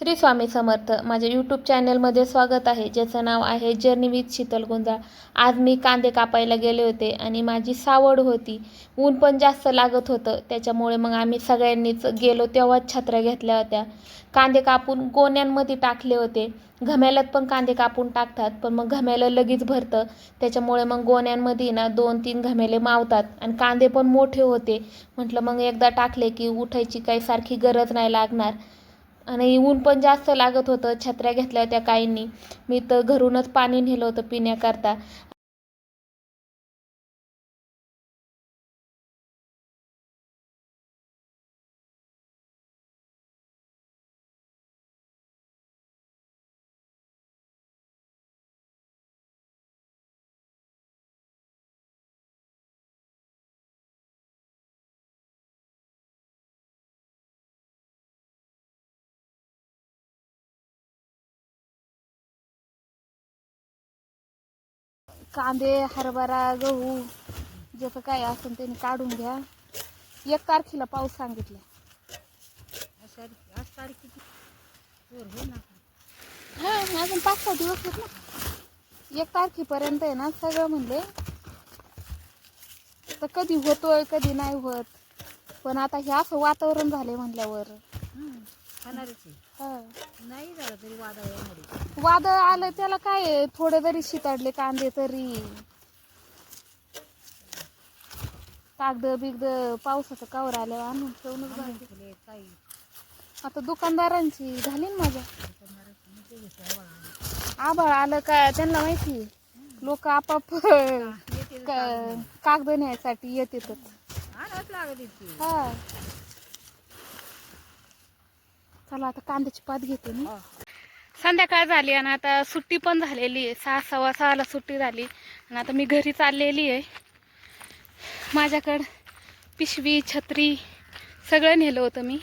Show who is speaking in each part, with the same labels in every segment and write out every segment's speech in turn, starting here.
Speaker 1: श्री स्वामी समर्थ. माझ्या यूट्यूब चॅनलमध्ये स्वागत आहे. ज्याचं नाव आहे जर्नी विथ शीतल गुंजाळ. आज मी कांदे कापायला गेले होते आणि माझी सावड होती. ऊन पण जास्त लागत होतं. त्याच्यामुळे मग आम्ही सगळ्यांनीच गेलो तेव्हाच छत्र्या घेतल्या होत्या. कांदे कापून गोण्यांमध्ये टाकले होते. घम्यालात पण कांदे कापून टाकतात पण मग घम्याला लगेच भरतं. त्याच्यामुळे मग गोण्यांमध्ये ना दोन तीन घमेले मावतात आणि कांदे पण मोठे होते. म्हटलं मग एकदा टाकले की उठायची काही सारखी गरज नाही लागणार. आणि ऊन पण जास्त लागत होतं छत्र्या घेतल्या होत्या काहींनी. मी तर घरूनच पाणी नेलं होतं पिण्याकरता. कांदे हरभरा गहू जसं काय असेल त्याने काढून घ्या. एक तारखेला पाऊस सांगितला. हा अजून पाच सहा दिवस आहेत ना एक तारखेपर्यंत आहे ना सगळं म्हणले. तर कधी होतोय कधी नाही होत. पण आता हे असं वातावरण झालंय म्हणल्यावर हा.
Speaker 2: नाही झालं तरी वादळ
Speaker 1: आलं त्याला काय आहे, थोडे जरी शिताडले कांदे तरी. कागद बिगद पावसाचं कवर आल्यावर आणून ठेवूनच
Speaker 2: फुले काही.
Speaker 1: आता दुकानदारांची झाली ना माझ्या. आभाळ आलं. का? त्यांना माहिती लोक आपाप
Speaker 2: येते
Speaker 1: कागद. न्यायसाठी
Speaker 2: लागत इतकी.
Speaker 1: हा. चला आता कांद्याची पात घेते मी. संध्याकाळ झाली आणि आता सुट्टी पण झालेली आहे. सहा सव्वा सहाला सुट्टी झाली. आणि आता मी घरी चाललेली आहे. माझ्याकडं पिशवी छत्री सगळं नेलं होतं मी.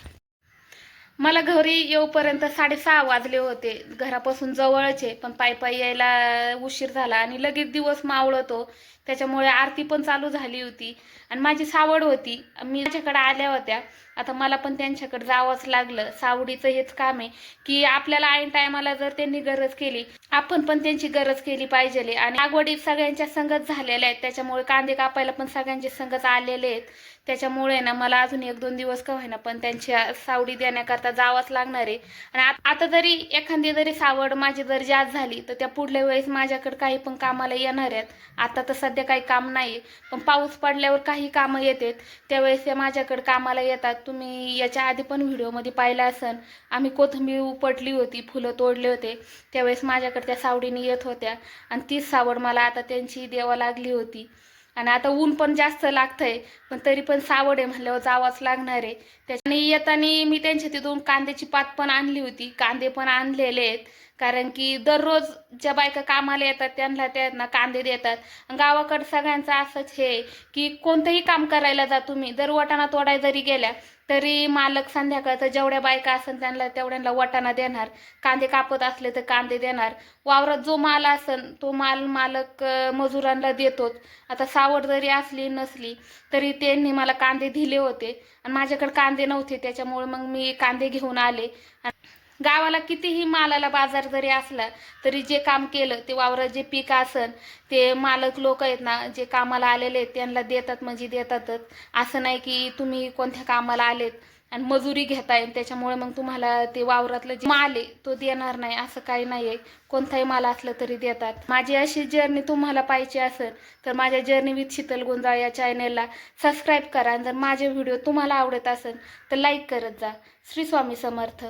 Speaker 1: मला घरी येऊपर्यंत साडेसहा वाजले होते. घरापासून जवळच आहे पण पायी पायी यायला उशीर झाला आणि लगेच दिवस मावळतो. त्याच्यामुळे आरती पण चालू झाली होती आणि माझी सावड होती. मी माझ्याकडे आल्या होत्या. आता मला पण त्यांच्याकडे जावंच लागलं. सावडीचं हेच काम आहे की आपल्याला ऐन टायमाला जर त्यांनी गरज केली आपण पण त्यांची गरज केली पाहिजे आणि लागवडी सगळ्यांच्या संगत झालेल्या आहेत. त्याच्यामुळे कांदे कापायला पण सगळ्यांचे संगत आलेले आहेत. त्याच्यामुळे ना मला अजून एक दोन दिवस का होईना पण त्यांची सावडी देण्याकरता आता जावंच लागणार आहे. आणि आता जरी एखादी जरी सावड माझी जर जास्त झाली तर त्या पुढल्या वेळेस माझ्याकडे काही पण कामाला येणार आहेत. आता तर सध्या काही काम नाही पण पाऊस पडल्यावर काही कामं येतात त्यावेळेस ते माझ्याकडे कामाला येतात. तुम्ही याच्या आधी पण व्हिडिओमध्ये पाहिलं असन आम्ही कोथिंबीर उपटली होती फुलं तोडले होते. त्यावेळेस माझ्याकडे त्या सावडीने येत होत्या. आणि तीच सावड मला आता त्यांची देवा लागली होती. आणि आता ऊन पण जास्त लागतंय पण तरी पण सावड आहे म्हणल्यावर जावाच लागणार आहे. त्याच्याने येताना मी त्यांच्या तिथून कांद्याची पात पण आणली होती कांदे पण आणलेले आहेत. कारण की दररोज ज्या बायका कामाला येतात त्यांना त्यांना कांदे देतात. गावाकडं सगळ्यांचं असंच हे की कोणतंही काम करायला जा तुम्ही. जर वटाणा तोडाय जरी गेल्या तरी मालक संध्याकाळचं जेवढ्या बायका असेल त्यांना तेवढ्यांना वटाणा देणार. कांदे कापत असले तर कांदे देणार. वावरात जो माल असेल तो माल मालक मजुरांना देतोच. आता सावड जरी असली नसली तरी त्यांनी मला कांदे दिले होते. आणि माझ्याकडे कांदे नव्हते त्याच्यामुळे मग मी कांदे घेऊन आले. गावाला कितीही मालाला बाजार जरी असला तरी जे काम केलं ते वावरात जे पीक असन ते मालक लोक आहेत ना जे कामाला आलेले आहेत त्यांना देतात म्हणजे देतातच. असं नाही की तुम्ही कोणत्या कामाला आलेत आणि मजुरी घेताय त्याच्यामुळे मग तुम्हाला ते वावरातलं जे माल आहे तो देणार नाही असं काही नाही आहे कोणताही माल असलं तरी देतात. माझी अशी जर्नी तुम्हाला पाहिजे असेल तर माझ्या जर्नी विथ शीतल गुंजाळ या चॅनेलला सबस्क्राईब करा. आणि जर माझे व्हिडिओ तुम्हाला आवडत असेल तर लाईक करत जा. श्री स्वामी समर्थ.